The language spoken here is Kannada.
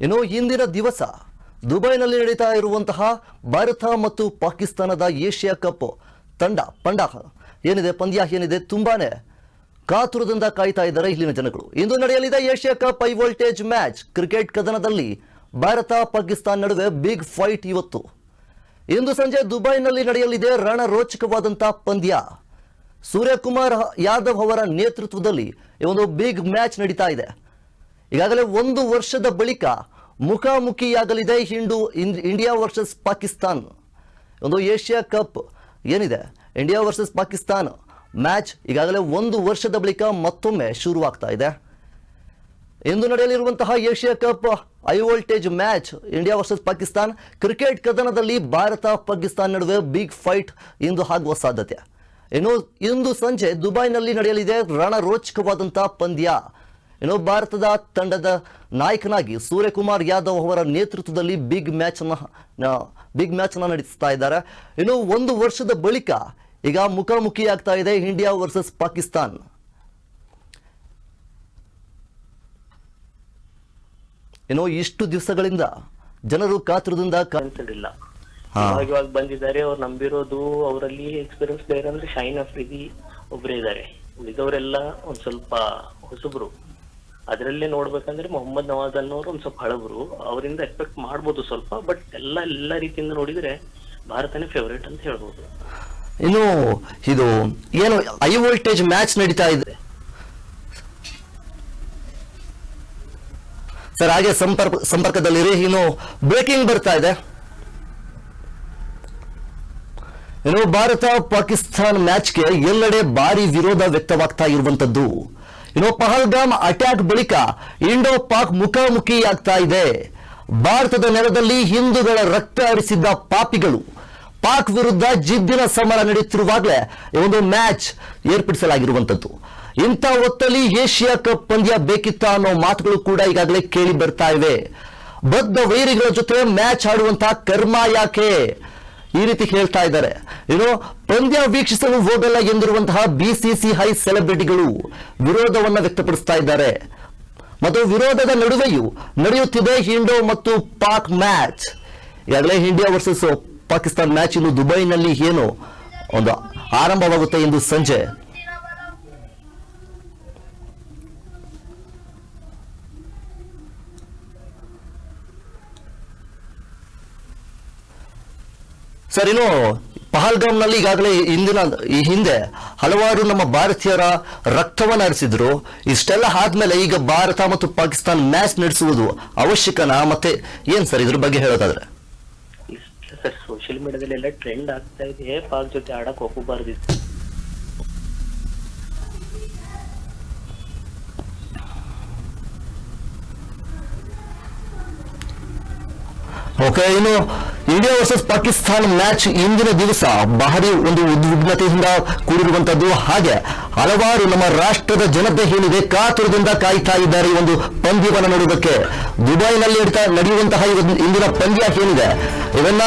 ಇನ್ನು ಇಂದಿನ ದಿವಸ ದುಬೈನಲ್ಲಿ ನಡೀತಾ ಇರುವಂತಹ ಭಾರತ ಮತ್ತು ಪಾಕಿಸ್ತಾನದ ಏಷ್ಯಾ ಕಪ್ ತಂಡ ಪಂಡ ಏನಿದೆ? ಪಂದ್ಯ ಏನಿದೆ? ತುಂಬಾನೇ ಕಾತುರದಿಂದ ಕಾಯ್ತಾ ಇದ್ದಾರೆ ಇಲ್ಲಿನ ಜನಗಳು. ಇಂದು ನಡೆಯಲಿದೆ Asia cup high voltage match. Cricket ಕದನದಲ್ಲಿ Bharat, Pakistan ನಡುವೆ ಬಿಗ್ ಫೈಟ್ ಇವತ್ತು. ಇಂದು ಸಂಜೆ ದುಬೈನಲ್ಲಿ ನಡೆಯಲಿದೆ ರಣ ರಣರೋಚಕವಾದಂತಹ ಪಂದ್ಯ. ಸೂರ್ಯಕುಮಾರ್ ಯಾದವ್ ಅವರ ನೇತೃತ್ವದಲ್ಲಿ ಒಂದು ಬಿಗ್ ಮ್ಯಾಚ್ ನಡೀತಾ ಇದೆ. ಈಗಾಗಲೇ ಒಂದು ವರ್ಷದ ಬಳಿಕ ಮುಖಾಮುಖಿಯಾಗಲಿದೆ ಹಿಂಡು ಇಂಡಿಯಾ ವರ್ಸಸ್ ಪಾಕಿಸ್ತಾನ್. ಒಂದು ಏಷ್ಯಾ ಕಪ್ ಏನಿದೆ? ಇಂಡಿಯಾ ವರ್ಸಸ್ ಪಾಕಿಸ್ತಾನ್ ಮ್ಯಾಚ್ ಈಗಾಗಲೇ ಒಂದು ವರ್ಷದ ಬಳಿಕ ಮತ್ತೊಮ್ಮೆ ಶುರುವಾಗ್ತಾ ಇದೆ. ಇಂದು ನಡೆಯಲಿರುವಂತಹ Asia cup high voltage match India versus Pakistan cricket ಕದನದಲ್ಲಿ Bharat Pakistan ನಡುವೆ ಬಿಗ್ ಫೈಟ್ ಇಂದು ಆಗುವ ಸಾಧ್ಯತೆ. ಇನ್ನು ಇಂದು ಸಂಜೆ ದುಬೈನಲ್ಲಿ ನಡೆಯಲಿದೆ ರಣರೋಚಕವಾದಂತಹ ಪಂದ್ಯ. ಇನ್ನು ಭಾರತದ ತಂಡದ ನಾಯಕನಾಗಿ ಸೂರ್ಯಕುಮಾರ್ ಯಾದವ್ ಅವರ ನೇತೃತ್ವದಲ್ಲಿ ಬಿಗ್ ಮ್ಯಾಚ್ ಬಿಗ್ ಮ್ಯಾಚ್ ಅನ್ನ ನಡೆಸ್ತಾ ಇದ್ದಾರೆ. ಇನ್ನು ಒಂದು ವರ್ಷದ ಬಳಿಕ ಈಗ ಮುಖಾಮುಖಿ ಆಗ್ತಾ ಇದೆ ಇಂಡಿಯಾ ವರ್ಸಸ್ ಪಾಕಿಸ್ತಾನ್. ಏನೋ ಇಷ್ಟು ದಿವಸಗಳಿಂದ ಜನರು ಕಾತುರದಿಂದ ಕಾಣ್ತಿರಲಿಲ್ಲ. ಇವಾಗ ಬಂದಿದ್ದಾರೆ ಅವ್ರು ನಂಬಿರೋದು ಅವರಲ್ಲಿ ಎಕ್ಸ್ಪೀರಿಯನ್ಸ್ ಬೇರೆ ಅಂದ್ರೆ ಶೈನ್ ಅಫ್ರಿದಿ ಒಬ್ರೇ ಇದ್ದಾರೆ. ಉಳಿದವರೆಲ್ಲ ಒಂದ್ ಸ್ವಲ್ಪ ಹೊಸಬ್ರು. ಅದರಲ್ಲೇ ನೋಡ್ಬೇಕಂದ್ರೆ ಮೊಹಮ್ಮದ್ ನವಾಜ್ ಅನ್ನೋರು ಒಂದ್ ಸ್ವಲ್ಪ ಹಳಬರು. ಅವರಿಂದ ಎಕ್ಸ್ಪೆಕ್ಟ್ ಮಾಡ್ಬೋದು ಸ್ವಲ್ಪ ಬಟ್ ಎಲ್ಲ ಎಲ್ಲ ರೀತಿಯಿಂದ ನೋಡಿದ್ರೆ ಭಾರತನೇ ಫೇವರೇಟ್ ಅಂತ ಹೇಳ್ಬೋದು. ಇನ್ನು ಇದು ಏನು ಹೈ ವೋಲ್ಟೇಜ್ ಮ್ಯಾಚ್ ನಡೀತಾ ಇದೆ. ಸರ್, ಹಾಗೆ ಸಂಪರ್ಕ, ಸಂಪರ್ಕದಲ್ಲಿರಿ. ಇನ್ನು ಬ್ರೇಕಿಂಗ್ ಬರ್ತಾ ಇದೆ. ಇನ್ನು ಭಾರತ ಪಾಕಿಸ್ತಾನ್ ಮ್ಯಾಚ್ಗೆ ಎಲ್ಲೆಡೆ ಭಾರಿ ವಿರೋಧ ವ್ಯಕ್ತವಾಗ್ತಾ ಇರುವಂತದ್ದು. ಇನ್ನು ಪಹಲ್ಗಾಮ್ ಅಟ್ಯಾಕ್ ಬಳಿಕ ಇಂಡೋ ಪಾಕ್ ಮುಖಾಮುಖಿ ಆಗ್ತಾ ಇದೆ. ಭಾರತದ ನೆಲದಲ್ಲಿ ಹಿಂದೂಗಳ ರಕ್ತ ಹರಿಸಿದ್ದ ಪಾಪಿಗಳು ಪಾಕ್ ವಿರುದ್ಧ ಜಿದ್ದಿನ ಸಮರ ನಡೆಯುತ್ತಿರುವಾಗಲೇ ಒಂದು ಮ್ಯಾಚ್ ಏರ್ಪಡಿಸಲಾಗಿರುವಂತದ್ದು ಇಂಥ ಹೊತ್ತಲ್ಲಿ ಏಷ್ಯಾ ಕಪ್ ಪಂದ್ಯ ಬೇಕಿತ್ತ ಅನ್ನೋ ಮಾತುಗಳು ಕೂಡ ಈಗಾಗಲೇ ಕೇಳಿ ಬರ್ತಾ ಇವೆ. ಬದ್ಧ ವೈರಿಗಳ ಜೊತೆ ಮ್ಯಾಚ್ ಆಡುವಂತಹ ಕರ್ಮ ಯಾಕೆ? ಈ ರೀತಿ ಹೇಳ್ತಾ ಇದ್ದಾರೆ. ಏನೋ, ಪಂದ್ಯ ವೀಕ್ಷಿಸಲು ಹೋಗಲ್ಲ ಎಂದಿರುವಂತಹ ಬಿಸಿಸಿಐ ಸೆಲೆಬ್ರಿಟಿಗಳು ವಿರೋಧವನ್ನ ವ್ಯಕ್ತಪಡಿಸ್ತಾ ಇದ್ದಾರೆ. ಮತ್ತು ವಿರೋಧದ ನಡುವೆಯೂ ನಡೆಯುತ್ತಿದೆ ಇಂಡೋ ಮತ್ತು ಪಾಕ್ ಮ್ಯಾಚ್. ಈಗಾಗಲೇ ಇಂಡಿಯಾ ವರ್ಸಸ್ ಪಾಕಿಸ್ತಾನ್ ಮ್ಯಾಚ್ ಇನ್ನು ದುಬೈನಲ್ಲಿ ಏನು ಒಂದು ಆರಂಭವಾಗುತ್ತೆ ಎಂದು ಸಂಜೆ. ಸರ್ ಇನ್ನು ಪಹಲ್ಗಾಮ್ನಲ್ಲಿ ಈಗಾಗಲೇ ಹಿಂದಿನ ಈ ಹಿಂದೆ ಹಲವಾರು ನಮ್ಮ ಭಾರತೀಯರ ರಕ್ತವನ್ನು ಹರಿಸಿದ್ರು. ಇಷ್ಟೆಲ್ಲ ಆದ್ಮೇಲೆ ಈಗ ಭಾರತ ಮತ್ತು ಪಾಕಿಸ್ತಾನ ಮ್ಯಾಚ್ ನಡೆಸುವುದು ಅವಶ್ಯಕನಾ? ಮತ್ತೆ ಏನ್ ಸರ್ ಇದ್ರ ಬಗ್ಗೆ ಹೇಳೋದಾದ್ರೆ? ಸರ್ ಸೋಷಿಯಲ್ ಮೀಡಿಯಾದಲ್ಲಿ ಎಲ್ಲ ಟ್ರೆಂಡ್ ಆಗ್ತಾ ಇದೆ. ಪಾಕ್ ಜೊತೆ ಆಡಕ್ ಹೋಗಬಾರ್ದಿತ್ತು ಓಕೆ ಇನ್ನು ಇಂಡಿಯಾ ವರ್ಸಸ್ ಪಾಕಿಸ್ತಾನ ಮ್ಯಾಚ್ ಇಂದಿನ ದಿವಸ ಭಾರಿ ಒಂದು ಉದ್ವಿಗ್ನತೆಯಿಂದ ಕೂಡಿರುವಂತದ್ದು. ಹಾಗೆ ಹಲವಾರು ನಮ್ಮ ರಾಷ್ಟ್ರದ ಜನತೆ ಏನಿದೆ ಕಾತುರದಿಂದ ಕಾಯ್ತಾ ಇದ್ದಾರೆ ಈ ಒಂದು ಪಂದ್ಯವನ್ನು ನೋಡುವುದಕ್ಕೆ. ದುಬೈನಲ್ಲಿ ನಡೆಯುವಂತಹ ಇಂದಿನ ಪಂದ್ಯ ಏನಿದೆ? ಇವನ್ನ